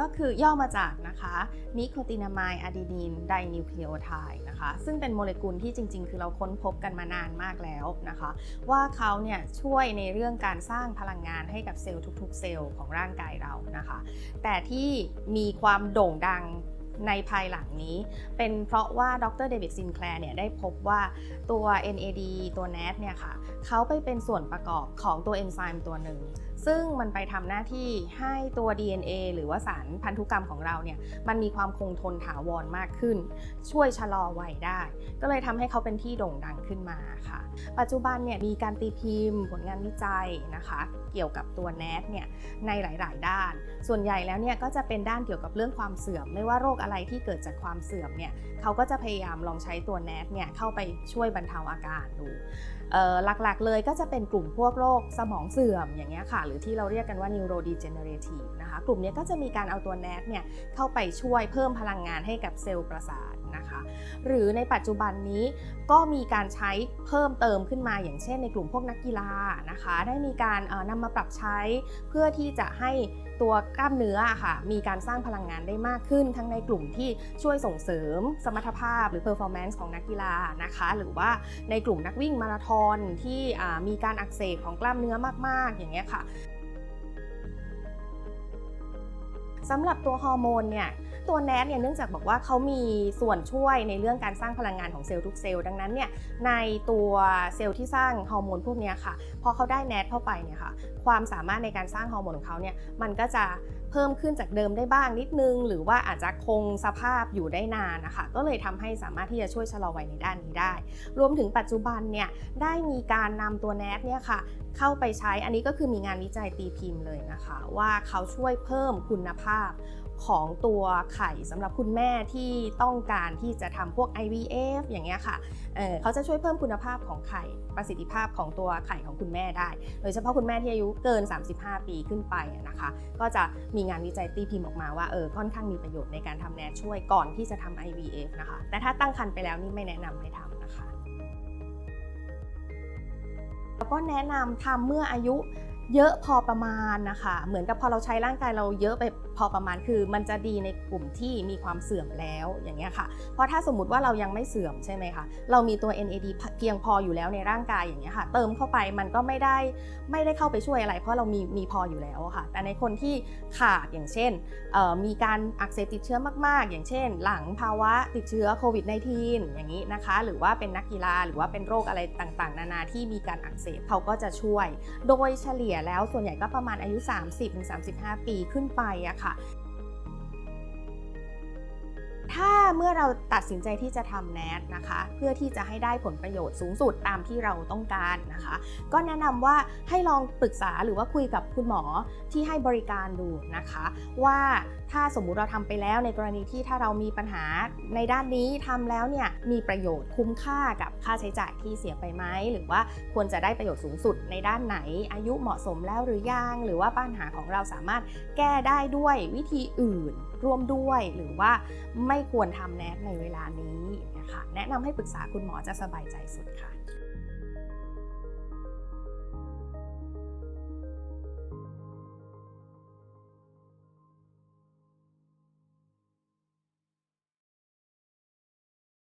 ก็คือย่อมาจากนะคะนิโคตินามายอะดีนินไดนิวคลีโอไทด์นะคะซึ่งเป็นโมเลกุลที่จริง ๆ คือเราค้นพบกันมานานมากแล้วนะคะ ว่าเขาเนี่ยช่วยในเรื่องการสร้างพลังงานให้กับเซลล์ทุก ๆ เซลล์ของร่างกายเรานะคะ แต่ที่มีความโด่งดังในภายหลังนี้ เป็นเพราะว่าดรเดวิดซินแคลร์เนี่ยได้พบว่าตัว NAD ตัว NAD เนี่ยค่ะเขาไปเป็นส่วนประกอบของตัวเอนไซม์ตัวหนึ่ง ซึ่งมันไปทำหน้าที่ให้ตัว DNA หรือว่าสารพันธุกรรมของเราเนี่ยมันมีความคงทนถาวรมากขึ้น ช่วยชะลอวัยได้ ก็เลยทำให้เขาเป็นที่โด่งดังขึ้นมาค่ะ ปัจจุบันเนี่ยมีการตีพิมพ์ ผลงานวิจัยนะคะ เกี่ยวกับตัว NAD เนี่ยในหลาย ๆ ด้าน ส่วนใหญ่แล้วเนี่ยก็จะเป็นด้านเกี่ยวกับเรื่องความเสื่อม ไม่ว่าโรคอะไรที่เกิดจากความเสื่อมเนี่ยเขาก็จะพยายามลองใช้ตัว NAD เนี่ยเข้าไปช่วยบรรเทาอาการดูหลัก ๆ เลยก็จะเป็นกลุ่มพวกโรคสมองเสื่อมอย่างเงี้ยค่ะหรือที่เราเรียกกันว่า neurodegenerative นะคะ กลุ่มนี้ก็จะมีการเอาตัว NAD เนี่ยเข้าไปช่วยเพิ่มพลังงานให้กับเซลล์ประสาท นะคะ หรือในปัจจุบันนี้ก็มีการใช้เพิ่มเติมขึ้นมาอย่างเช่นในกลุ่มพวกนักกีฬานะคะ ได้มีการนำมาปรับใช้เพื่อที่จะให้ตัวกล้ามเนื้อค่ะ มีการสร้างพลังงานได้มากขึ้น ทั้งในกลุ่มที่ช่วยส่งเสริมสมรรถภาพหรือ performance ของนักกีฬานะคะ หรือว่าในกลุ่มนักวิ่งมาราธอนที่มีการอักเสบของกล้ามเนื้อมาก ๆ อย่างเงี้ยค่ะ สำหรับตัวฮอร์โมนเนี่ยตัวแนทเนี่ยเนื่องจากบอกว่าเขามีส่วนช่วยในเรื่องการสร้างพลังงานของเซลล์ทุกเซลล์ดังนั้นเนี่ยในตัวเซลล์ที่สร้างฮอร์โมนพวกนี้ค่ะพอเขาได้แนทเข้าไปเนี่ยค่ะความสามารถในการสร้างฮอร์โมนของเขาเนี่ยมันก็จะ เพิ่มขึ้นจากเดิมได้บ้างนิดนึง หรือว่าอาจจะคงสภาพอยู่ได้นานนะคะก็เลยทำให้สามารถที่จะช่วยชะลอวัยในด้านนี้ได้ รวมถึงปัจจุบันเนี่ยได้มีการนำตัวแนทเนี่ยค่ะเข้าไปใช้อันนี้ก็คือมีงานวิจัยตีพิมพ์เลยนะคะ ว่าเขาช่วยเพิ่มคุณภาพ ของตัวไข่สำหรับคุณแม่ที่ต้องการที่จะทำพวก IVF อย่างเงี้ยค่ะเเขาจะช่วยเพิ่มคุณภาพของไข่ประสิทธิภาพของตัวไข่ของคุณแม่ได้ โดยเฉพาะคุณแม่ที่อายุเกิน 35 ปีขึ้นไปนะคะ ก็จะมีงานวิจัยตีพิมพ์ออกมาว่าเออค่อนข้างมีประโยชน์ในการทำแนทช่วยก่อนที่จะทำ IVF นะคะ แต่ถ้าตั้งครรภ์ไปแล้วนี่ไม่แนะนำให้ทำนะคะแล้วก็แนะนำทำเมื่ออายุ เยอะพอประมาณนะคะ เหมือนกับพอเราใช้ร่างกายเราเยอะไปพอประมาณคือ มันจะดีในกลุ่มที่มีความเสื่อมแล้วอย่างเงี้ยค่ะ เพราะถ้าสมมติว่าเรายังไม่เสื่อมใช่ไหมคะเรามีตัว NAD เพียงพออยู่แล้วในร่างกายอย่างเงี้ยค่ะ เติมเข้าไปมันก็ไม่ได้ไม่ได้เข้าไปช่วยอะไร เพราะเรามีมีพออยู่แล้วค่ะ แต่ในคนที่ขาดอย่างเช่นมีการอักเสบติดเชื้อมาก ๆ อย่างเช่น หลังภาวะติดเชื้อโควิด -19 อย่างนี้นะคะ หรือว่าเป็นนักกีฬาหรือว่าเป็นโรคอะไรต่างๆ นานาที่มีการอักเสบเขาก็จะช่วย โดยเฉลี่ยแล้วส่วนใหญ่ก็ประมาณอายุ 30-35 ปีขึ้นไปอะค่ะ ถ้าเมื่อเราตัดสินใจที่จะทำแนทนะคะ เพื่อที่จะให้ได้ผลประโยชน์สูงสุดตามที่เราต้องการนะคะ ก็แนะนำว่าให้ลองปรึกษาหรือว่าคุยกับคุณหมอที่ให้บริการดูนะคะ ว่าถ้าสมมุติเราทำไปแล้วในกรณีที่ถ้าเรามีปัญหาในด้านนี้ทำแล้วเนี่ยมีประโยชน์คุ้มค่ากับค่าใช้จ่ายที่เสียไปไหมหรือว่าควรจะได้ประโยชน์สูงสุดในด้านไหน อายุเหมาะสมแล้วหรือยังหรือว่าปัญหาของเราสามารถแก้ได้ด้วยวิธีอื่นร่วมด้วยหรือว่าไม่ควรทำแนทในเวลานี้นะคะแนะนำให้ปรึกษาคุณหมอจะสบายใจสุดค่ะ